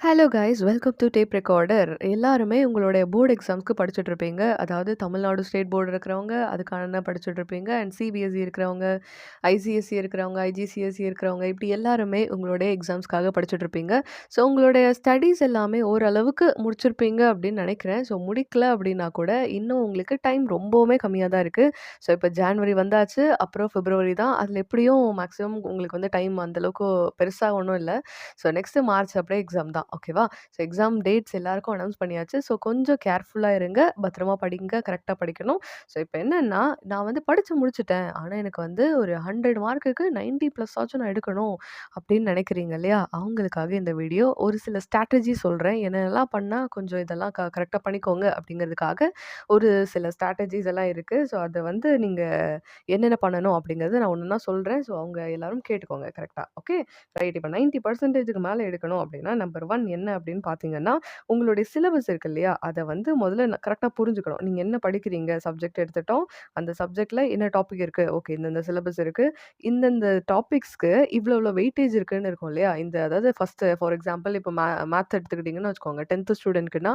Hello guys welcome to tape recorder எல்லாருமே உங்களுடைய board எக்ஸாம்ஸ்க்கு படிச்சுட்டு இருப்பீங்க. அதாவது தமிழ்நாடு ஸ்டேட் போர்டு இருக்கிறவங்க அதுக்கான படிச்சுட்டு இருப்பீங்க. அண்ட் சிபிஎஸ்சி இருக்கிறவங்க ஐசிஎஸ்சி இருக்கிறவங்க ஐஜிசிஎஸ்சி இருக்கிறவங்க இப்படி எல்லாருமே உங்களுடைய எக்ஸாம்ஸ்க்காக படிச்சுட்டு இருப்பீங்க. ஸோ உங்களுடைய ஸ்டடீஸ் எல்லாமே ஓரளவுக்கு முடிச்சிருப்பீங்க அப்படின்னு நினைக்கிறேன். ஸோ முடிக்கல அப்படின்னா கூட இன்னும் உங்களுக்கு டைம் ரொம்பவுமே கம்மியாக தான் இருக்குது ஸோ இப்போ ஜான்வரி வந்தாச்சு அப்புறம் பிப்ரவரி தான். அதில் எப்படியும் மேக்ஸிமம் உங்களுக்கு வந்து டைம் அந்தளவுக்கு பெருசாக ஒன்றும் இல்லை. ஸோ நெக்ஸ்ட்டு மார்ச் அப்படியே எக்ஸாம் தான். ஓகேவா? ஸோ எக்ஸாம் டேட்ஸ் எல்லாருக்கும் அனௌன்ஸ் பண்ணியாச்சு. ஸோ கொஞ்சம் கேர்ஃபுல்லாக இருங்க. பத்திரமா படிங்க. கரெக்டாக படிக்கணும். ஸோ இப்போ என்னென்னா நான் வந்து படித்து முடிச்சுட்டேன். ஆனால் எனக்கு வந்து ஒரு ஹண்ட்ரட் மார்க்குக்கு நைன்ட்டி ப்ளஸ் ஆச்சும் நான் எடுக்கணும் அப்படின்னு நினைக்கிறீங்க இல்லையா? அவங்களுக்காக இந்த வீடியோ ஒரு சில ஸ்ட்ராட்டஜி சொல்கிறேன் என்னெல்லாம் பண்ணால் கொஞ்சம் இதெல்லாம் க கரெக்டாக பண்ணிக்கோங்க அப்படிங்கிறதுக்காக ஒரு சில ஸ்ட்ராட்டஜிஸ் எல்லாம் இருக்குது ஸோ அதை வந்து நீங்கள் என்னென்ன பண்ணணும் அப்படிங்கிறத நான் ஒன்று சொல்கிறேன் ஸோ அவங்க எல்லாரும் கேட்டுக்கோங்க கரெக்டாக ஓகே? ரைட். இப்போ நைன்ட்டி பர்சன்டேஜுக்கு மேலே எடுக்கணும் அப்படின்னா நம்பர் ஒன் என்ன அப்படின்னு பார்த்தீங்கன்னா உங்களுடைய சிலபஸ் இருக்கு இல்லையா? அதை வந்து முதல்ல கரெக்டாக புரிஞ்சுக்கணும். நீங்கள் என்ன படிக்கிறீங்க? சப்ஜெக்ட் எடுத்துட்டோம். அந்த சப்ஜெக்டில் என்ன டாபிக் இருக்குது ஓகே இந்தந்த சிலபஸ் இருக்குது இந்தந்த டாபிக்ஸ்க்கு இவ்வளோ இவ்வளோ வெயிட்டேஜ் இருக்குன்னு இருக்கும் இல்லையா? இந்த அதாவது ஃபஸ்ட்டு ஃபார் எக்ஸாம்பிள் இப்போ மே மேத் எடுத்துக்கிட்டிங்கன்னு வச்சுக்கோங்க. டென்த்து ஸ்டூடெண்ட்க்குன்னா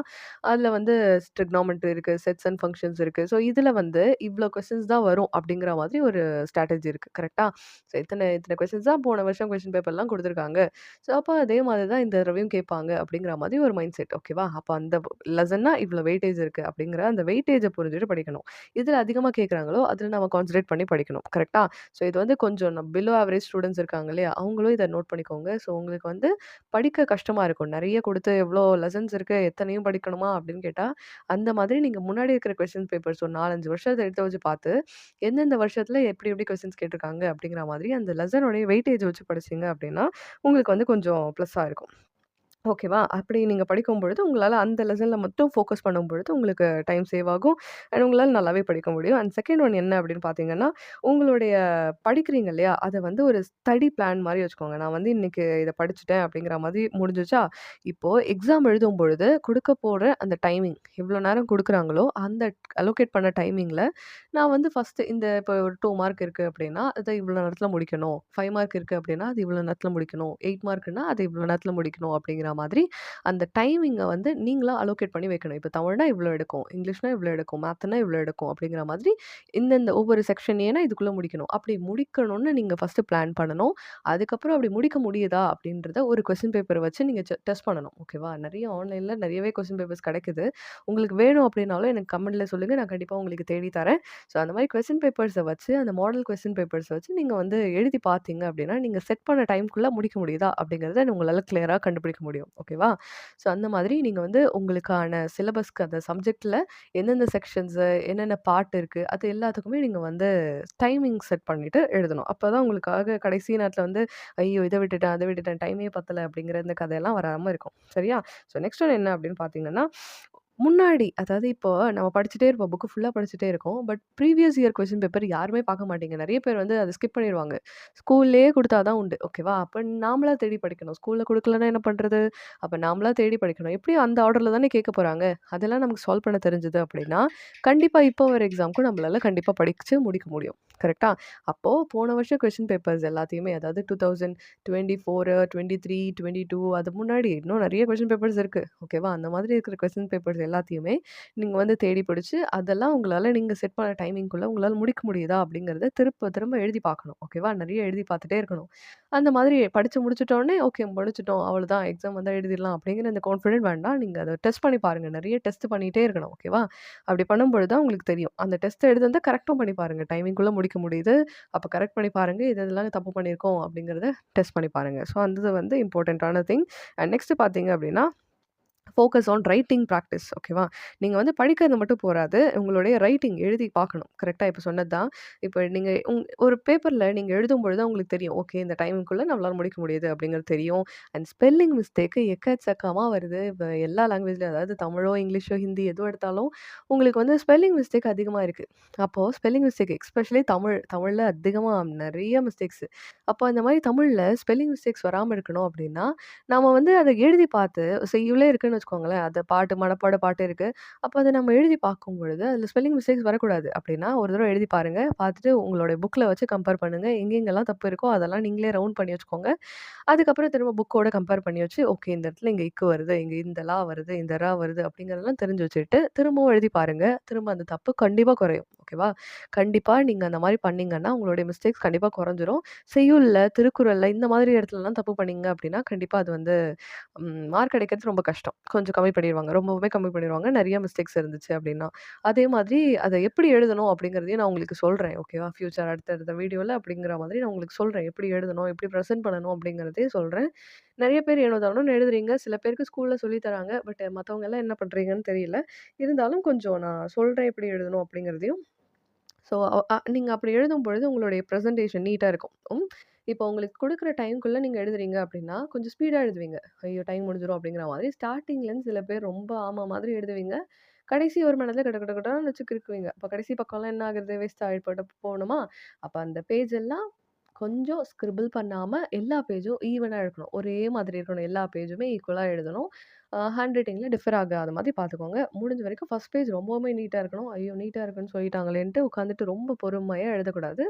அதில் வந்து ஸ்ட்ரிக்னாமெண்ட்ரி இருக்குது செட்ஸ் அண்ட் ஃபங்க்ஷன்ஸ் இருக்குது ஸோ இதில் வந்து இவ்வளோ கொஸ்டின்ஸ் தான் வரும் அப்படிங்கிற மாதிரி ஒரு ஸ்ட்ராட்டஜி இருக்குது கரெக்டாக ஸோ இத்தனை இத்தனை கொஸ்டின்ஸ் தான் போன வருஷம் கொஸ்டின் பேப்பர்லாம் கொடுத்துருக்காங்க. ஸோ அப்போ அதே மாதிரி தான் இந்த தடவையும் கேட்பாங்க அப்படிங்கிற மாதிரி ஒரு மைண்ட் செட் ஓகேவா அப்போ அந்த லெசன்னா இவ்வளோ வெயிட்டேஜ் இருக்குது அப்படிங்கிற அந்த வெயிட்டேஜை புரிஞ்சுட்டு படிக்கணும். இதில் அதிகமாக கேட்குறாங்களோ அதில் நம்ம கான்சன்ட்ரேட் பண்ணி படிக்கணும். கரெக்டாக ஸோ இது வந்து கொஞ்சம் பிலோ ஆவரேஜ் ஸ்டூடெண்ட்ஸ் இருக்காங்க இல்லையா? அவங்களும் இதை நோட் பண்ணிக்கோங்க. ஸோ உங்களுக்கு வந்து படிக்க கஷ்டமாக இருக்கும். நிறைய கொடுத்து எவ்வளோ லெசன்ஸ் இருக்குது எத்தனையும் படிக்கணுமா அப்படின்னு கேட்டால் அந்த மாதிரி நீங்கள் முன்னாடி இருக்கிற கொஸ்டின் பேப்பர்ஸ் ஒரு நாலஞ்சு வருஷத்தை எடுத்து வச்சு பார்த்து எந்தெந்த வருஷத்தில் எப்படி எப்படி கொஸ்டின்ஸ் கேட்டிருக்காங்க அப்படிங்கிற மாதிரி அந்த லெசனுடைய வெயிட்டேஜ் வச்சு படிச்சிங்க அப்படின்னா உங்களுக்கு வந்து கொஞ்சம் ப்ளஸ்ஸாக இருக்கும். ஓகேவா? அப்படி நீங்கள் படிக்கும் பொழுது உங்களால் அந்த லெசனில் மட்டும் ஃபோக்கஸ் பண்ணும் பொழுது உங்களுக்கு டைம் சேவ் ஆகும். அண்ட் உங்களால் நல்லாவே படிக்க முடியும். அண்ட் செகண்ட் ஒன் என்ன அப்படின்னு பார்த்தீங்கன்னா, உங்களுடைய படிக்கிறீங்க இல்லையா? அதை வந்து ஒரு ஸ்டடி பிளான் மாதிரி வச்சுக்கோங்க. நான் வந்து இன்றைக்கி இதை படிச்சுட்டேன் அப்படிங்கிற மாதிரி முடிஞ்சுச்சா, இப்போ எக்ஸாம் எழுதும் பொழுது கொடுக்க போகிற அந்த டைமிங், எவ்வளோ நேரம் கொடுக்குறாங்களோ அந்த அலோகேட் பண்ண டைமிங்கில் நான் வந்து ஃபஸ்ட்டு இந்த இப்போ ஒரு டூ மார்க் இருக்குது அப்படின்னா, அதை இவ்வளோ நேரத்தில் முடிக்கணும். ஃபைவ் மார்க் இருக்குது அப்படின்னா, அது இவ்வளோ நேரத்தில் முடிக்கணும். எயிட் மார்க்குன்னா அது இவ்வளோ நேரத்தில் முடிக்கணும் அப்படிங்கிற மாதிரி அந்த டைமிங்கை வந்து நீங்களா அலோகேட் பண்ணி வைக்கணும். இப்போ தமிழ்னா இவ்வளோ எடுக்கும், இங்கிலீஷ்னா இவ்வளோ எடுக்கும், மேத்னா இவ்வளோ எடுக்கும் அப்படிங்கிற மாதிரி இந்தந்த ஒவ்வொரு செக்ஷன் ஏன்னா இதுக்குள்ளே முடிக்கணும். அப்படி முடிக்கணும்னு நீங்கள் ஃபஸ்ட்டு பிளான் பண்ணணும். அதுக்கப்புறம் அப்படி முடிக்க முடியுதா அப்படின்றத ஒரு கொஸ்டின் பேப்பர் வச்சு நீங்கள் டெஸ்ட் பண்ணணும். ஓகேவா? நிறைய ஆன்லைனில் நிறையவே கொஸ்டின் பேப்பர்ஸ் கிடைக்குது. உங்களுக்கு வேணும் அப்படின்னாலும் எனக்கு கமெண்ட்டில் சொல்லுங்கள் நான் கண்டிப்பாக உங்களுக்கு தேடி தரேன். ஸோ அந்த மாதிரி கொஸ்டின் பேப்பர்ஸை வச்சு, அந்த மாடல் கொஸ்டின் பேப்பர்ஸை வச்சு நீங்கள் வந்து எழுதி பார்த்தீங்க அப்படின்னா, நீங்கள் செட் பண்ண டைம்க்குள்ள முடிக்க முடியுதா அப்படிங்கிறத உங்களால் கிளியராக கண்டுபிடிக்க முடியும். ஓகேவா? ஸோ அந்த மாதிரி நீங்கள் வந்து உங்களுக்கான சிலபஸ்க்கு அந்த சப்ஜெக்டில் எந்தெந்த செக்ஷன்ஸு, என்னென்ன பாட்டு இருக்குது அது எல்லாத்துக்குமே நீங்கள் வந்து டைமிங் செட் பண்ணிவிட்டு எழுதணும். அப்போ தான் உங்களுக்காக கடைசி நேரத்தில் வந்து, ஐயோ! இதை விட்டுட்டேன், அதை விட்டுட்டேன், டைமே பத்தலை அப்படிங்கிற இந்த கதையெல்லாம் வராமல் இருக்கும். சரியா? ஸோ நெக்ஸ்ட் ஒன் என்ன அப்படின்னு பார்த்தீங்கன்னா, முன்னாடி அதாவது இப்போ நம்ம படிச்சுட்டே இருப்போம். புக் ஃபுல்லா படிச்சுட்டே இருக்கோம். But previous year question paper யாருமே பார்க்க மாட்டீங்க. நெறைய பேர் வந்து அத ஸ்கிப் பண்ணிருவாங்க. ஸ்கூல்லயே குடுத்தா தான் உண்டு. ஓகேவா? அப்ப நாமளா தேடி படிக்கணும். ஸ்கூல்ல குடுக்கலன்னா என்ன பண்றது? அப்ப நாமளா தேடி படிக்கணும். எப்படியும் அந்த ஆர்டர்ல தானே கேட்க போறாங்க. அதெல்லாம் நமக்கு சால்வ் பண்ண தெரிஞ்சது அப்படின்னா, கண்டிப்பா இப்போ வர எக்ஸாம்க்கும் நம்மளால கண்டிப்பா படிச்சு முடிக்க முடியும். கரெக்ட்டா? அப்போ போன வருஷம் கொஸ்டின் பேப்பர்ஸ் எல்லாத்தையுமே அதாவது 2024, 23, 22 அது முன்னாடி இன்னும் நெறைய கொஸ்டின் பேப்பர்ஸ் இருக்கு. ஓகேவா? அந்த மாதிரி இருக்கிற கொஸ்டின் பேப்பர்ஸ் எல்லாத்தையுமே நீங்கள் வந்து தேடி பிடிச்சி அதெல்லாம் உங்களால் நீங்கள் செட் பண்ண டைமிங்குள்ளே உங்களால் முடிக்க முடியுதா அப்படிங்கிறத திரும்ப திரும்ப எழுதி பார்க்கணும். ஓகேவா? நிறைய எழுதி பார்த்துட்டே இருக்கணும். அந்த மாதிரி படித்து முடிச்சுட்டோனே, ஓகே முடிச்சிட்டோம் அவ்வளோதான் எக்ஸாம் வந்தால் எழுதிடலாம் அப்படிங்கிற அந்த கான்ஃபிடென்ட் வேண்டாம். நீங்கள் அதை டெஸ்ட் பண்ணி பாருங்கள் நிறைய டெஸ்ட் பண்ணிகிட்டே இருக்கணும். ஓகேவா? அப்படி பண்ணும்பொழுது தான் உங்களுக்கு தெரியும். அந்த டெஸ்ட் வந்து கரெக்ட்டும் பண்ணி பாருங்கள் டைமிங்குள்ளே முடிக்க முடியுது. அப்போ கரெக்ட் பண்ணி பாருங்கள் இது இதெல்லாம் தப்பு பண்ணியிருக்கோம் அப்படிங்கிறத டெஸ்ட் பண்ணி பாருங்கள் ஸோ அந்த இது வந்து இம்பார்ட்டண்ட்டான திங். அண்ட் நெக்ஸ்ட்டு பார்த்தீங்க அப்படின்னா, ஃபோக்கஸ் ஆன் ரைட்டிங் ப்ராக்டிஸ் ஓகேவா? நீங்கள் வந்து படிக்கிறது மட்டும் போகாது உங்களுடைய ரைட்டிங் எழுதி பார்க்கணும். கரெக்டாக இப்போ சொன்னது தான். இப்போ நீங்கள் உங் ஒரு பேப்பரில் நீங்கள் எழுதும்பொழுது பொழுது உங்களுக்கு தெரியும். ஓகே இந்த டைமுக்குள்ளே நம்மளால் முடிக்க முடியுது அப்படிங்கிறது தெரியும். அண்ட் ஸ்பெல்லிங் மிஸ்டேக்கு எக்கச்சக்கமாக வருது. இப்போ எல்லா லாங்குவேஜ்லையும் அதாவது தமிழோ, இங்கிலீஷோ, ஹிந்தி எதுவும் எடுத்தாலும் உங்களுக்கு வந்து ஸ்பெல்லிங் மிஸ்டேக் அதிகமாக இருக்குது அப்போது ஸ்பெல்லிங் மிஸ்டேக் எஸ்பெஷலி தமிழ். தமிழில் அதிகமாக நிறைய மிஸ்டேக்ஸ். அப்போ இந்த மாதிரி தமிழில் ஸ்பெல்லிங் மிஸ்டேக்ஸ் வராமல் இருக்கணும் அப்படின்னா, நம்ம வந்து அதை எழுதி பார்த்து செய்யுளே இருக்குன்னு இருக்குன்னு வச்சுக்கோங்களேன். அது பாட்டு மனப்பாட பாட்டு இருக்கு. அப்போ அதை நம்ம எழுதி பார்க்கும் பொழுது அதில் ஸ்பெல்லிங் மிஸ்டேக்ஸ் வரக்கூடாது. அப்படின்னா ஒரு தடவை எழுதி பாருங்கள் பார்த்துட்டு உங்களுடைய புக்கில் வச்சு கம்பேர் பண்ணுங்கள் எங்கெங்கெல்லாம் தப்பு இருக்கோ அதெல்லாம் நீங்களே ரவுண்ட் பண்ணி வச்சுக்கோங்க. அதுக்கப்புறம் திரும்ப புக்கோட கம்பேர் பண்ணி வச்சு, ஓகே இந்த இடத்துல இங்கே இக்கு வருது, இங்கே இந்த லா வருது, இந்த ரா வருது அப்படிங்கிறதெல்லாம் தெரிஞ்சு வச்சுட்டு, திரும்பவும் எழுதி பாருங்கள் திரும்ப அந்த தப்பு கண்டிப்பாக குறையும். ஓகேவா? கண்டிப்பாக நீங்கள் அந்த மாதிரி பண்ணிங்கன்னா உங்களுடைய மிஸ்டேக்ஸ் கண்டிப்பாக குறைஞ்சிரும். செய்யுளில் திருக்குறளில் இந்த மாதிரி இடத்துலலாம் தப்பு பண்ணிங்க அப்படின்னா, கண்டிப்பாக அது வந்து மார்க் கிடைக்கிறது ரொம்ப கஷ்டம். கொஞ்சம் கம்மி பண்ணிடுவாங்க ரொம்பவுமே கம்மி பண்ணிடுவாங்க நிறைய மிஸ்டேக்ஸ் இருந்துச்சு அப்படின்னா. அதே மாதிரி அதை எப்படி எழுதணும் அப்படிங்கிறதையும் நான் உங்களுக்கு சொல்கிறேன் ஓகேவா? ஃப்யூச்சர் அடுத்தடுத்த வீடியோவில் அப்படிங்கிற மாதிரி நான் உங்களுக்கு சொல்கிறேன் எப்படி எழுதணும்? எப்படி ப்ரெசென்ட் பண்ணணும்? அப்படிங்கிறதையும் சொல்கிறேன் நிறைய பேர் ஏனோ எழுதுறீங்க. சில பேருக்கு ஸ்கூலில் சொல்லித்தராங்க பட் மற்றவங்க எல்லாம் என்ன பண்ணுறீங்கன்னு தெரியல. இருந்தாலும் கொஞ்சம் நான் சொல்கிறேன் எப்படி எழுதணும் அப்படிங்கிறதையும். ஸோ நீங்கள் அப்படி அப்படி எழுதும்பொழுது உங்களுடைய ப்ரெசன்டேஷன் நீட்டாக இருக்கும். இப்போ உங்களுக்கு கொடுக்குற டைம்குள்ளே நீங்கள் எழுதுறீங்க அப்படின்னா, கொஞ்சம் ஸ்பீடாக எழுதுவீங்க. ஐயோ! டைம் முடிஞ்சிடும் அப்படிங்கிற மாதிரி. ஸ்டார்டிங்லேருந்து சில பேர் ரொம்ப ஆமாம் மாதிரி எழுதுவீங்க. கடைசி ஒரு மணி நேரத்தில் கட கட கடன்னு வச்சு கிறுக்குவீங்க. அப்போ கடைசி பக்கம்லாம் என்ன ஆகுறது? வேஸ்ட் ஆகிட்டு போகணுமா? அப்போ அந்த பேஜ் எல்லாம் கொஞ்சம் ஸ்கிரிபிள் பண்ணாமல் எல்லா பேஜும் ஈவனாக இருக்கணும். ஒரே மாதிரி இருக்கணும். எல்லா பேஜுமே ஈக்குவலாக எழுதணும். ஹேண்ட் ரைட்டிங்கில் டிஃபர் ஆகாத மாதிரி பார்த்துக்கோங்க. முடிஞ்ச வரைக்கும் ஃபர்ஸ்ட் பேஜ் ரொம்பவுமே நீட்டாக இருக்கணும். ஐயோ! நீட்டாக இருக்குன்னு சொல்லிட்டாங்களேன்ட்டு உட்காந்துட்டு ரொம்ப பொறுமையாக எழுதக்கூடாது.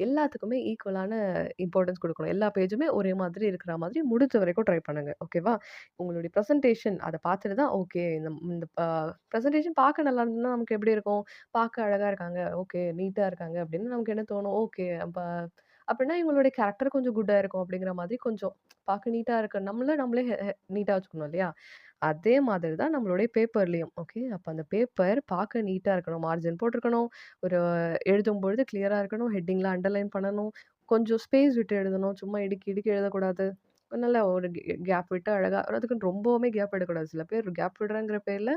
எல்லாத்துக்குமே ஈக்குவலான இம்பார்ட்டன்ஸ் கொடுக்கணும் எல்லா பேஜுமே ஒரே மாதிரி இருக்கிற மாதிரி முடிஞ்ச வரைக்கும் ட்ரை பண்ணுங்கள் ஓகேவா? உங்களுடைய ப்ரெசன்டேஷன் அதை பார்த்துட்டு தான் ஓகே இந்த இந்த ப்ரெசன்டேஷன் பார்க்க நல்லா இருந்ததுன்னா நமக்கு எப்படி இருக்கும்? பார்க்க அழகாக இருக்காங்க. ஓகே நீட்டாக இருக்காங்க அப்படின்னு நமக்கு என்ன தோணும்? ஓகே அப்போ அப்படின்னா இவங்களுடைய கேரக்டர் கொஞ்சம் குட்டாக இருக்கும் அப்படிங்கிற மாதிரி கொஞ்சம் பார்க்க நீட்டாக இருக்க நம்மள நம்மளே ஹெ ஹெ வச்சுக்கணும் இல்லையா? அதே மாதிரி தான் நம்மளுடைய பேப்பர்லேயும் ஓகே. அப்போ அந்த பேப்பர் பார்க்க நீட்டாக இருக்கணும். மார்ஜின் போட்டிருக்கணும். ஒரு எழுதும் பொழுது கிளியராக இருக்கணும். ஹெட்டிங்லாம் அண்டர்லைன் பண்ணணும். கொஞ்சம் ஸ்பேஸ் விட்டு எழுதணும். சும்மா இடுக்கி இடுக்கி எழுதக்கூடாது. நல்லா ஒரு கேப் விட்டு அழகாக அதுக்குன்னு ரொம்பவுமே கேப் எடுக்கக்கூடாது சில பேர் கேப் விடுறேங்கிற பேரில்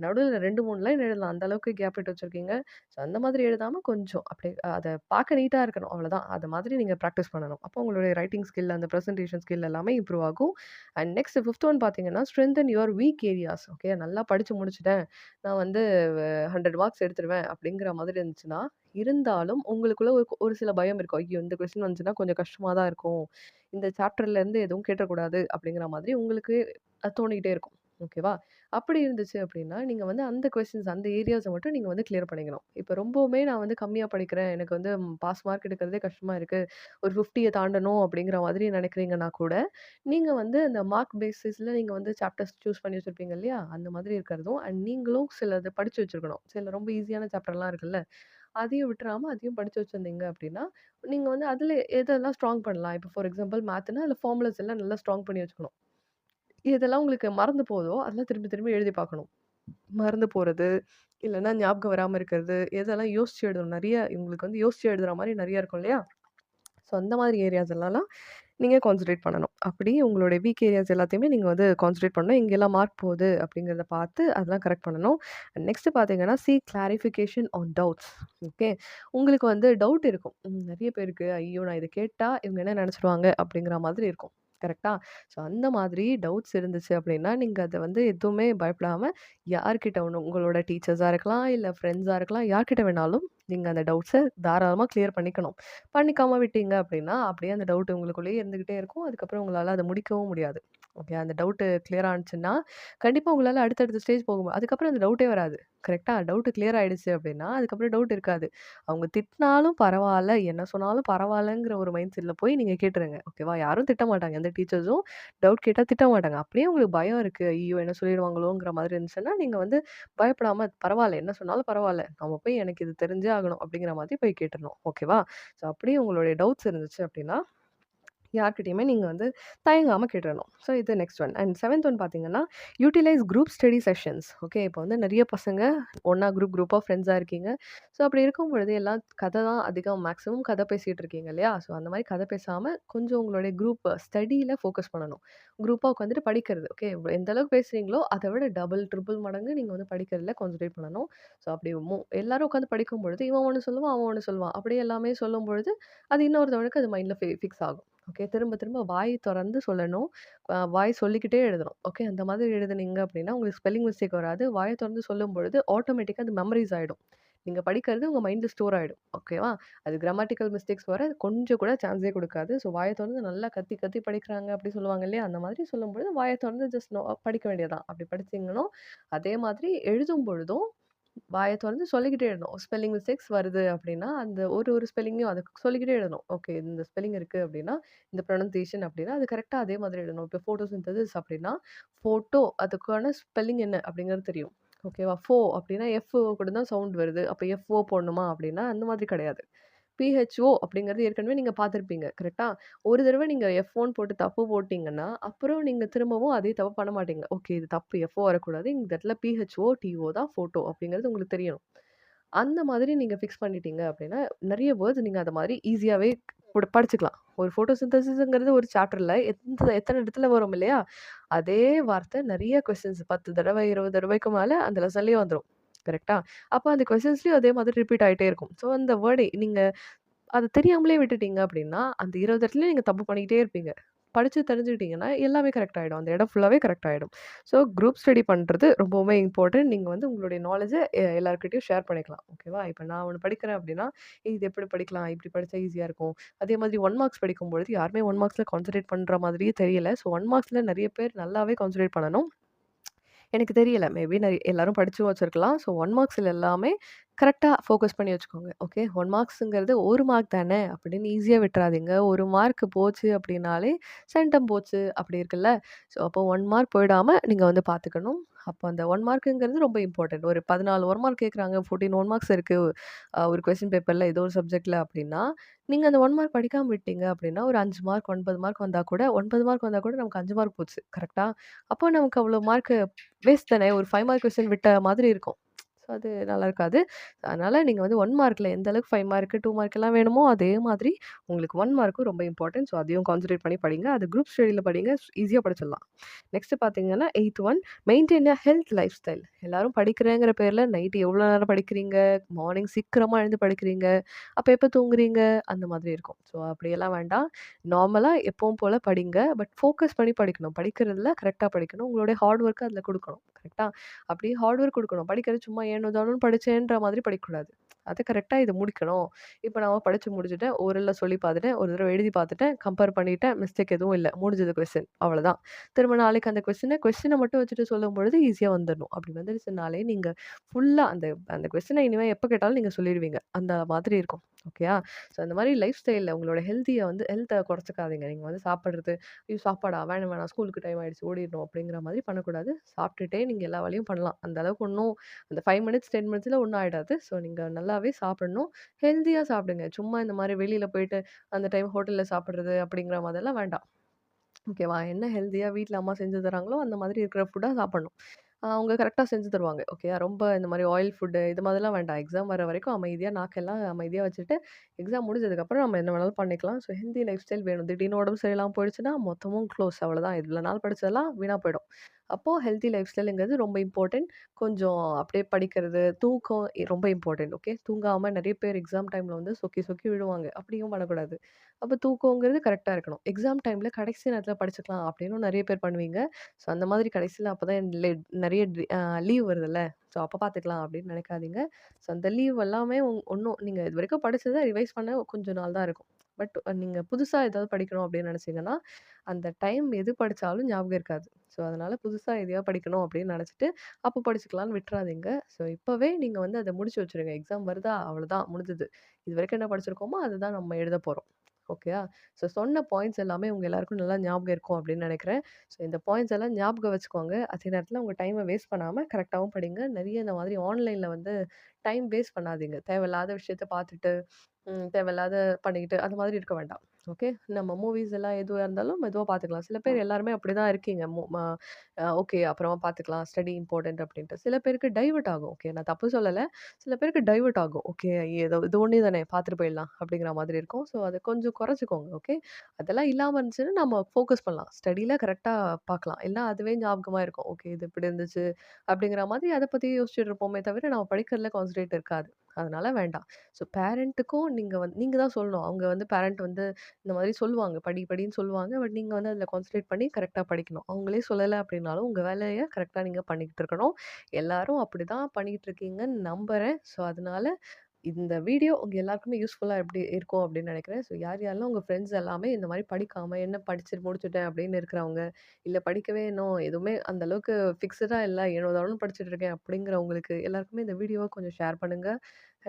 நடுவில் ரெண்டு மூணு லைன் எழுதலாம். அந்த அளவுக்கு கேப் விட்டு வச்சுருக்கீங்க ஸோ அந்த மாதிரி எழுதாமல் கொஞ்சம் அப்படியே அதை பார்க்க நீட்டாக இருக்கணும். அவ்வளோதான். அது மாதிரி நீங்கள் ப்ராக்டிஸ் பண்ணணும். அப்போ உங்களுடைய ரைட்டிங் ஸ்கில், அந்த ப்ரெசன்டேஷன் ஸ்கில் எல்லாமே இம்ப்ரூவ் ஆகும். அண்ட் நெக்ஸ்ட் ஃபிஃப்த் ஒன் பார்த்தீங்கன்னா, strengthen your weak areas. Okay. நல்லா படித்து முடிச்சுட்டேன். நான் வந்து 100 மார்க்ஸ் எடுத்துருவேன் அப்படிங்கிற மாதிரி இருந்துச்சுன்னா, இருந்தாலும் உங்களுக்குள்ள ஒரு ஒரு சில பயம் இருக்கும். ஐயோ! இந்த கொஸ்டின் வந்துச்சுன்னா கொஞ்சம் கஷ்டமாக தான் இருக்கும். இந்த சாப்டர்லேருந்து எதுவும் கேட்டக்கூடாது அப்படிங்கிற மாதிரி உங்களுக்கு தோணிக்கிட்டே இருக்கும். ஓகேவா? அப்படி இருந்துச்சு அப்படின்னா, நீங்கள் வந்து அந்த கொஸ்டின்ஸ் அந்த ஏரியாஸை மட்டும் நீங்கள் வந்து கிளியர் பண்ணிக்கணும். இப்போ ரொம்பவுமே நான் வந்து கம்மியாக படிக்கிறேன். எனக்கு வந்து பாஸ் மார்க் எடுக்கிறதே கஷ்டமாக இருக்குது ஒரு 50ய தாண்டணும் அப்படிங்கிற மாதிரி நினைக்கிறீங்கன்னா கூட, நீங்கள் வந்து அந்த மார்க் பேசிஸில் நீங்கள் வந்து சாப்டர்ஸ் சூஸ் பண்ணி வச்சுருப்பீங்க இல்லையா? அந்த மாதிரி இருக்கிறதும் அண்ட் நீங்களும் சிலது படித்து வச்சிருக்கணும். சில ரொம்ப ஈஸியான சாப்டர்லாம் இருக்குல்ல. அதையும் விட்டுறாமல் அதையும் படித்து வச்சுருந்தீங்க அப்படின்னா, நீங்கள் வந்து அதில் எதெல்லாம் ஸ்ட்ராங் பண்ணலாம். இப்போ ஃபார் எக்ஸாம்பிள் மேத்னா அதில் ஃபார்முலாஸ் எல்லாம் நல்லா ஸ்ட்ராங் பண்ணி வச்சுக்கணும். எதெல்லாம் உங்களுக்கு மறந்து போதோ, அதெல்லாம் திரும்பி திரும்பி எழுதி பார்க்கணும். மறந்து போகிறது இல்லைன்னா ஞாபகம் வராமல் இருக்கிறது, எதெல்லாம் யோசிச்சு எழுதணும். நிறைய உங்களுக்கு வந்து யோசிச்சு எழுதுகிற மாதிரி நிறையா இருக்கும் இல்லையா? ஸோ அந்த மாதிரி ஏரியாஸ் எல்லாம் நீங்கள் கான்சன்ட்ரேட் பண்ணணும். அப்படி உங்களுடைய வீக் ஏரியாஸ் எல்லாத்தையுமே நீங்கள் வந்து கான்சன்ட்ரேட் பண்ணணும். எங்கெல்லாம் மார்க் போகுது அப்படிங்கிறத பார்த்து அதெல்லாம் கரெக்ட் பண்ணணும். நெக்ஸ்ட் பார்த்தீங்கன்னா, seek clarification on doubts. Okay. உங்களுக்கு வந்து டவுட் இருக்கும். நிறைய பேருக்கு, ஐயோ! நான் இதை கேட்டால் இவங்க என்ன நினச்சிடுவாங்க அப்படிங்கிற மாதிரி இருக்கும். கரெக்டாக ஸோ அந்த மாதிரி டவுட்ஸ் இருந்துச்சு அப்படின்னா, நீங்கள் அதை வந்து எதுவுமே பயப்படாமல் யார்கிட்ட ஒன்று உங்களோட டீச்சர்ஸாக இருக்கலாம், இல்லை ஃப்ரெண்ட்ஸாக இருக்கலாம். யார்கிட்ட வேணாலும் நீங்கள் அந்த டவுட்ஸை தாராளமாக கிளியர் பண்ணிக்கணும். பண்ணிக்காமல் விட்டீங்க அப்படின்னா, அப்படியே அந்த டவுட் உங்களுக்குள்ளேயே இருந்துக்கிட்டே இருக்கும். அதுக்கப்புறம் உங்களால் அதை முடிக்கவும் முடியாது. ஓகே. அந்த டவுட்டு கிளியர் ஆனுச்சுன்னா, கண்டிப்பாக உங்களால் அடுத்தடுத்த ஸ்டேஜ் போகும் அதுக்கப்புறம் அந்த டவுட்டே வராது. கரெக்டாக டவுட்டு கிளியர் ஆகிடுச்சு அப்படின்னா, அதுக்கப்புறம் டவுட் இருக்காது. அவங்க திட்டினாலும் பரவாயில்ல என்ன சொன்னாலும் பரவாயில்லங்கிற ஒரு மைண்ட் செட்டில் போய் நீங்கள் கேட்டுருங்க. ஓகேவா? யாரும் திட்ட மாட்டாங்க. எந்த டீச்சர்ஸும் டவுட் கேட்டால் திட்ட மாட்டாங்க. அப்படியே உங்களுக்கு பயம் இருக்குது ஐயோ! என்ன சொல்லிடுவாங்களோங்கிற மாதிரி இருந்துச்சுன்னா, நீங்கள் வந்து பயப்படாமல் பரவாயில்ல என்ன சொன்னாலும் பரவாயில்ல நம்ம போய் எனக்கு இது தெரிஞ்சே ஆகணும் அப்படிங்கிற மாதிரி போய் கேட்டுடணும் ஓகேவா? ஸோ அப்படியே உங்களுடைய டவுட்ஸ் இருந்துச்சு அப்படின்னா, யார்கிட்டையுமே நீங்கள் வந்து தயங்காமல் கேட்டுடணும் ஸோ இது next one. And seventh one பார்த்தீங்கன்னா, utilize group study sessions. Okay. இப்போ வந்து நிறைய பசங்க ஒன்றா குரூப் குரூப்பாக ஃப்ரெண்ட்ஸாக இருக்கீங்க. ஸோ அப்படி இருக்கும் பொழுது எல்லாம் கதை தான் அதிகம் மேக்ஸிமம் கதை பேசிகிட்டு இருக்கீங்க இல்லையா? ஸோ அந்த மாதிரி கதை பேசாமல் கொஞ்சம் உங்களுடைய குரூப் ஸ்டடியில் ஃபோக்கஸ் பண்ணணும். குரூப்பாக உட்காந்துட்டு படிக்கிறது. ஓகே. எந்த அளவுக்கு பேசுகிறீங்களோ அதை விட டபுள், ட்ரிபிள் மடங்கு நீங்கள் வந்து படிக்கிறதுல கான்சன்ட்ரேட் பண்ணணும். ஸோ அப்படி எல்லாரும் உட்காந்து படிக்கும் பொழுது, இவன் ஒன்று சொல்லுவான், அவன் ஒன்று சொல்லுவான். அப்படியே எல்லாமே சொல்லும்பொழுது, அது இன்னொருத்தவனுக்கு அது மைண்டில் ஃபிக்ஸ் ஆகும். ஓகே. திரும்ப திரும்ப வாய் திறந்து சொல்லணும். வாய் சொல்லிக்கிட்டே எழுதணும். ஓகே. அந்த மாதிரி எழுதுனீங்க அப்படின்னா, உங்களுக்கு ஸ்பெல்லிங் மிஸ்டேக் வராது. வாயை திறந்து சொல்லும் பொழுது ஆட்டோமேட்டிக்காக அது மெமரிஸ் ஆகிடும் நீங்கள் படிக்கிறது உங்கள் மைண்டில் ஸ்டோர் ஆகிடும் ஓகேவா? அது கிராமட்டிக்கல் மிஸ்டேக்ஸ் வர கொஞ்சம் கூட சான்ஸே கொடுக்காது ஸோ வாயை திறந்து நல்லா கத்தி கத்தி படிக்கிறாங்க அப்படி சொல்லுவாங்க இல்லையா? அந்த மாதிரி சொல்லும்பொழுது வாயை திறந்து ஜஸ்ட் நோ படிக்க வேண்டியது தான். அப்படி படித்தீங்கன்னா அதே மாதிரி எழுதும் பொழுதும் வாயை தொறந்து சொல்லிக்கிட்டே எழுதணும். ஸ்பெல்லிங் மிஸ்டேக்ஸ் வருது அப்படின்னா, அந்த ஒரு ஒரு ஸ்பெல்லிங்கையும் அதுக்கு சொல்லிக்கிட்டே எழுதணும். ஓகே இந்த ஸ்பெல்லிங் இருக்குது அப்படின்னா, இந்த ப்ரொனன்சியேஷன் அப்படின்னா, அது கரெக்டாக அதே மாதிரி எழுதணும். இப்போ ஃபோட்டோசிந்தசிஸ் அப்படின்னா, ஃபோட்டோ அதுக்கான ஸ்பெல்லிங் என்ன அப்படிங்கிறது தெரியும். ஓகேவா? ஃபோ அப்படின்னா எஃப்ஓ கூட தான் சவுண்ட் வருது. அப்போ எஃப்ஓ போடணுமா அப்படின்னா, அந்த மாதிரி கிடையாது. பிஹெச்ஓ அப்படிங்கிறது ஏற்கனவே நீங்கள் பார்த்துருப்பீங்க. கரெக்டாக ஒரு தடவை நீங்கள் எஃப் எஃப்ஓன்னு போட்டு தப்பு போட்டிங்கன்னா அப்புறம் நீங்கள் திரும்பவும் அதே தப்பு பண்ண மாட்டீங்க. ஓகே இது தப்பு எஃப்ஓ வரக்கூடாது. இந்த இடத்துல பிஹெச்ஓ, டிஓ தான் ஃபோட்டோ அப்படிங்கிறது உங்களுக்கு தெரியணும். அந்த மாதிரி நீங்கள் ஃபிக்ஸ் பண்ணிட்டீங்க அப்படின்னா, நிறைய வேர்ட்ஸ் நீங்கள் அதை மாதிரி ஈஸியாகவே கூட படிச்சுக்கலாம். ஒரு ஃபோட்டோசிந்தசிஸ்ங்கிறது ஒரு சாப்டரில் எந்த எத்தனை இடத்துல வரும் இல்லையா? அதே வார்த்தை நிறைய கொஸ்டின்ஸ் பத்து தடவை இருபது தடவைக்கு மேலே அந்த லெசன்லேயே வந்துடும் கரெக்டாக அப்போ அந்த கொஷின்ஸ்லேயும் அதே மாதிரி ரிப்பீட் ஆகிட்டே இருக்கும். ஸோ அந்த வேர்டை நீங்கள் அது தெரியாமலே விட்டுட்டீங்க அப்படின்னா, அந்த இருபது இடத்துலையும் நீங்கள் தப்பு பண்ணிக்கிட்டே இருப்பீங்க. படித்து தெரிஞ்சுக்கிட்டிங்கன்னா எல்லாமே கரெக்ட் ஆயிடும். அந்த இடம் ஃபுல்லாகவே கரெக்ட் ஆகிடும் ஸோ குரூப் ஸ்டடி பண்ணுறது ரொம்பவுமே இம்பார்ட்டன்ட். நீங்கள் வந்து உங்களுடைய நாலேஜை எல்லாருக்கிட்டையும் ஷேர் பண்ணிக்கலாம். ஓகேவா? இப்போ நான் ஒன்று படிக்கிறேன் அப்படின்னா, இது எப்படி படிக்கலாம்? இப்படி படித்தா ஈஸியாக இருக்கும். அதே மாதிரி ஒன் மார்க்ஸ் படிக்கும்பொழுது யாருமே ஒன் மார்க்ஸில் கான்சன்ட்ரேட் பண்ணுற மாதிரியே தெரியல. ஸோ ஒன் மார்க்ஸ்ல நிறைய பேர் நல்லாவே கான்சன்ட்ரேட் பண்ணணும். எனக்கு தெரியல. மேபி நான் எல்லாரும் படிச்சும் வச்சிருக்கலாம். ஸோ ஒன் மார்க்ஸ்ல எல்லாமே கரெக்டாக ஃபோக்கஸ் பண்ணி வச்சுக்கோங்க. ஓகே. ஒன் மார்க்ஸுங்கிறது ஒரு மார்க் தானே அப்படின்னு ஈஸியாக விட்டுறாதீங்க. ஒரு மார்க் போச்சு அப்படின்னாலே சென்டம் போச்சு அப்படி இருக்குல்ல. ஸோ அப்போ ஒன் மார்க் போயிடாமல் நீங்கள் வந்து பார்த்துக்கணும். அப்போ அந்த ஒன் மார்க்குங்கிறது ரொம்ப இம்பார்ட்டன்ட். ஒரு 14 1 மார்க் கேட்குறாங்க. 14 1 மார்க்ஸ் இருக்குது ஒரு கொஸ்டின் பேப்பரில் ஏதோ ஒரு சப்ஜெக்டில் அப்படின்னா, நீங்கள் அந்த ஒன் மார்க் படிக்காமல் விட்டீங்க அப்படின்னா, ஒரு அஞ்சு மார்க் ஒன்பது மார்க் வந்தால் கூட ஒன்பது மார்க் வந்தால் கூட நமக்கு அஞ்சு மார்க் போச்சு. கரெக்டாக அப்போ நமக்கு அவ்வளோ மார்க் வேஸ்ட் தானே. ஒரு ஃபைவ் மார்க் கொஸ்டின் விட்ட மாதிரி இருக்கும். ஸோ அது நல்லா இருக்காது. அதனால் நீங்கள் வந்து ஒன் மார்க்கில் எந்த அளவுக்கு ஃபைவ் மார்க், டூ மார்க் எல்லாம் வேணுமோ, அதே மாதிரி உங்களுக்கு ஒன் மார்க்கும் ரொம்ப இம்பார்ட்டன்ட். ஸோ அதையும் கான்சன்ட்ரேட் பண்ணி படிங்க. அது குரூப் ஸ்டடியில் படிங்க. ஈஸியாக படிச்சிடலாம். நெக்ஸ்ட் பார்த்தீங்கன்னா, eighth one maintain a health lifestyle. எல்லாரும் படிக்கிறேங்கிற பேரில் நைட்டு எவ்வளோ நேரம் படிக்கிறீங்க? மார்னிங் சீக்கிரமாக எழுந்து படிக்கிறீங்க. அப்போ எப்போ தூங்குறீங்க? அந்த மாதிரி இருக்கும். ஸோ அப்படியெல்லாம் வேண்டாம். நார்மலாக எப்பவும் போல் படிங்க. பட் ஃபோக்கஸ் பண்ணி படிக்கணும். படிக்கிறதுல கரெக்டாக படிக்கணும். உங்களுடைய ஹார்ட் ஒர்க்கு அதில் கொடுக்கணும் கரெக்டாக அப்படியே ஹார்ட் ஒர்க் கொடுக்கணும் படிக்கிறது சும்மா ஏனோ தானோன்னு படிச்சேன்ற மாதிரி படிக்கக்கூடாது. அது கரெக்டாக இதை முடிக்கணும். இப்போ நான் படித்து முடிச்சுட்டேன். ஓரல்ல சொல்லி பார்த்துட்டேன். ஒரு தடவை எழுதி பார்த்துட்டேன். கம்பேர் பண்ணிவிட்டேன் மிஸ்டேக் எதுவும் இல்லை முடிஞ்சது கொஸ்டின். அவ்வளோதான். திரும்ப நாளைக்கு அந்த கொஸ்டினை கொஸ்டினை மட்டும் வச்சுட்டு சொல்லும் பொழுது ஈஸியாக வந்துடணும் அப்படி வந்துருச்சுனாலே நீங்கள் ஃபுல்லாக அந்த அந்த கொஸ்டினை இனிமே எப்போ கேட்டாலும் நீங்கள் சொல்லிடுவீங்க அந்த மாதிரி இருக்கும். ஓகேயா? ஸோ அந்த மாதிரி லைஃப் ஸ்டைலில் உங்களோட ஹெல்த்தியை வந்து ஹெல்த்தை குறைச்சிக்காதீங்க நீங்கள் வந்து சாப்பிட்றது ஐயோ! சாப்பாடா? வேணாம் வேணாம் ஸ்கூலுக்கு டைம் ஆகிடுச்சு ஓடிடணும் அப்படிங்கிற மாதிரி பண்ணக்கூடாது. சாப்பிட்டுட்டே நீங்கள் எல்லா வேலையும் பண்ணலாம். அந்த அளவுக்கு ஒன்றும் அந்த ஃபைவ் மினிட்ஸ் டென் மினிட்ஸில் ஒன்றும் ஆகிடாது ஸோ நீங்கள் நல்லாவே சாப்பிடணும். ஹெல்த்தியாக சாப்பிடுங்க. சும்மா இந்த மாதிரி வெளியில் போயிட்டு அந்த டைம் ஹோட்டலில் சாப்பிட்றது அப்படிங்கிற மாதிரிலாம் வேண்டாம். ஓகேவா? என்ன ஹெல்த்தியாக வீட்டில் அம்மா செஞ்சு தராங்களோ, அந்த மாதிரி இருக்கிற ஃபுட்டாக சாப்பிடணும். அவங்க கரெக்டாக செஞ்சு தருவாங்க. ஓகேயா? ரொம்ப இந்த மாதிரி ஆயில் ஃபுட்டு இது மாதிரிலாம் வேண்டாம். எக்ஸாம் வர வரைக்கும் அமைதியாக நாக்கெல்லாம் அமைதியாக வச்சுட்டு, எக்ஸாம் முடிஞ்சதுக்கப்புறம் நம்ம என்ன வேணாலும் பண்ணிக்கலாம். ஸோ ஹிந்தி லைஃப் ஸ்டைல் வேணும். திடீர்னு உடம்பு சரியில்லாமல் போயிடுச்சுன்னா, மொத்தமும் க்ளோஸ் அவ்வளோதான். இவ்வளோ நாள் படித்ததெல்லாம் வீணாக போயிடும். அப்போது ஹெல்த்தி லைஃப் ஸ்டைலுங்கிறது ரொம்ப இம்பார்ட்டன்ட். கொஞ்சம் அப்படியே படிக்கிறது, தூக்கம் ரொம்ப இம்பார்ட்டன்ட். ஓகே. தூங்காமல் நிறைய பேர் எக்ஸாம் டைமில் வந்து சொக்கி சொக்கி விழுவாங்க. அப்படியும் பண்ணக்கூடாது. அப்போ தூக்கங்கிறது கரெக்டாக இருக்கணும். எக்ஸாம் டைமில் கடைசி நேரத்தில் படிச்சுக்கலாம் அப்படின்னும் நிறைய பேர் பண்ணுவீங்க. ஸோ அந்த மாதிரி கடைசியில அப்போ தான் நிறைய லீவ் வருதுல்ல. ஸோ அப்போ பார்த்துக்கலாம் அப்படின்னு நினைக்காதீங்க. ஸோ அந்த லீவ் எல்லாமே ஒன்றும் நீங்கள் இது வரைக்கும் படித்ததை ரிவைஸ் பண்ண கொஞ்சம் நாள் தான் இருக்கும். பட் நீங்கள் புதுசாக ஏதாவது படிக்கணும் அப்படின்னு நினச்சிங்கன்னா அந்த டைம் எது படித்தாலும் ஞாபகம் இருக்காது. ஸோ அதனால் புதுசாக எதையாவது படிக்கணும் அப்படின்னு நினச்சிட்டு அப்போ படிச்சுக்கலான்னு விட்டுறாதீங்க. ஸோ இப்போவே நீங்கள் வந்து அதை முடிச்சு வச்சுருங்க. எக்ஸாம் வருதா? அவ்வளோதான் முடிஞ்சுது. இதுவரைக்கும் என்ன படிச்சிருக்கோமோ, அதுதான் நம்ம எழுத போகிறோம் ஓகேயா? ஸோ சொன்ன பாயிண்ட்ஸ் எல்லாமே உங்கள் எல்லாருக்கும் நல்லா ஞாபகம் இருக்கும் அப்படின்னு நினைக்கிறேன். ஸோ இந்த பாயிண்ட்ஸ் எல்லாம் ஞாபகம் வச்சுக்கோங்க. அதே நேரத்தில் உங்கள் டைமை வேஸ்ட் பண்ணாமல் கரெக்டாகவும் படிங்க. நிறைய இந்த மாதிரி ஆன்லைனில் வந்து டைம் வேஸ்ட் பண்ணாதீங்க. தேவையில்லாத விஷயத்த பார்த்துட்டு, தேவையில்லாத பண்ணிக்கிட்டு அந்த மாதிரி இருக்க வேண்டாம். ஓகே. நம்ம மூவிஸ் எல்லாம் எதுவா இருந்தாலும் மெதுவா பார்த்துக்கலாம். சில பேர் எல்லாருமே அப்படிதான் இருக்கீங்க. மு ம அ ஓகே அப்புறமா பார்த்துக்கலாம். ஸ்டடி இம்பார்ட்டன்ட் அப்படின்ட்டு. சில பேருக்கு டைவர்ட் ஆகும். ஓகே நான் தப்பு சொல்லல. சில பேருக்கு டைவர்ட் ஆகும். ஓகே ஏதோ இது ஒண்ணே தானே பார்த்துட்டு போயிடலாம் அப்படிங்கிற மாதிரி இருக்கும். ஸோ அத கொஞ்சம் குறைச்சுக்கோங்க. ஓகே. அதெல்லாம் இல்லாம இருந்துச்சுன்னா நம்ம ஃபோக்கஸ் பண்ணலாம். ஸ்டடில கரெக்ட்டா பார்க்கலாம். இல்ல அதுவே ஞாபகமா இருக்கும். ஓகே இது இப்படி இருந்துச்சு அப்படிங்கிற மாதிரி அத பத்தி யோசிச்சுட்டு இருப்போமே தவிர, நம்ம படிக்கிறதுல கான்சன்ட்ரேட் இருக்காது. அதனால் வேண்டாம். ஸோ பேரண்ட்டுக்கும் நீங்கள் வந்து நீங்கள் தான் சொல்லணும். அவங்க வந்து பேரண்ட் வந்து இந்த மாதிரி சொல்லுவாங்க. படி படின்னு சொல்லுவாங்க. பட் நீங்கள் வந்து அதில் கான்சன்ட்ரேட் பண்ணி கரெக்டாக படிக்கணும். அவங்களே சொல்லலை அப்படின்னாலும் உங்கள் வேலையை கரெக்டாக நீங்கள் பண்ணிக்கிட்டு இருக்கணும். எல்லோரும் அப்படி தான் பண்ணிக்கிட்டு இருக்கீங்கன்னு நம்புகிறேன் ஸோ அதனால இந்த வீடியோ உங்கள் எல்லாருக்குமே யூஸ்ஃபுல்லாக எப்படி இருக்கும் அப்படின்னு நினைக்கிறேன். ஸோ யார் யாரெல்லாம் உங்கள் ஃப்ரெண்ட்ஸ் எல்லாமே இந்த மாதிரி படிக்காமல் என்ன படிச்சு முடிச்சுட்டேன் அப்படின்னு இருக்கிறவங்க, இல்லை படிக்கவே இன்னும் எதுவுமே அந்தளவுக்கு ஃபிக்ஸடாக இல்லை என்னோட ஏனோ படிச்சுட்டு இருக்கேன் அப்படிங்கிறவங்களுக்கு எல்லாருக்குமே இந்த வீடியோவை கொஞ்சம் ஷேர் பண்ணுங்கள்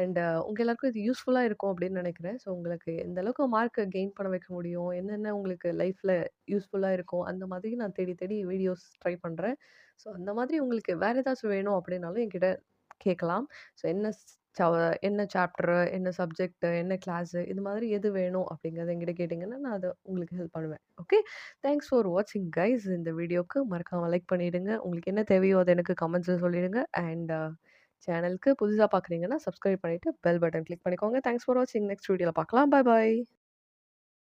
அண்ட் உங்கள் எல்லாருக்கும் இது யூஸ்ஃபுல்லாக இருக்கும் அப்படின்னு நினைக்கிறேன். ஸோ உங்களுக்கு எந்த அளவுக்கு மார்க் கெயின் பண்ண வைக்க முடியும், என்னென்ன உங்களுக்கு லைஃப்பில் யூஸ்ஃபுல்லாக இருக்கும், அந்த மாதிரி நான் தேடி தேடி வீடியோஸ் ட்ரை பண்ணுறேன் ஸோ அந்த மாதிரி உங்களுக்கு வேறு ஏதாச்சும் வேணும் அப்படின்னாலும் என்கிட்ட கேட்கலாம். ஸோ என்ன என்ன சாப்டரு, என்ன சப்ஜெக்ட்டு என்ன கிளாஸு இது மாதிரி எது வேணும் அப்படிங்கிறத எங்கிட்ட கேட்டிங்கன்னா நான் அதை உங்களுக்கு ஹெல்ப் பண்ணுவேன். ஓகே. தேங்க்ஸ் ஃபார் வாட்சிங் கைஸ் இந்த வீடியோக்கு மறக்காம லைக் பண்ணிவிடுங்க உங்களுக்கு என்ன தேவையோ அதை எனக்கு கமெண்ட்ஸில் சொல்லிவிடுங்க அண்ட் சேனலுக்கு uh, புதுசாக பார்க்குறீங்கன்னா, சப்ஸ்கிரைப் பண்ணிட்டு பெல் பட்டன் கிளிக் பண்ணிக்கோங்க. தேங்க்ஸ் ஃபார் வாட்சிங். நெக்ஸ்ட் வீடியோவில் பார்க்கலாம். பாய் பாய்.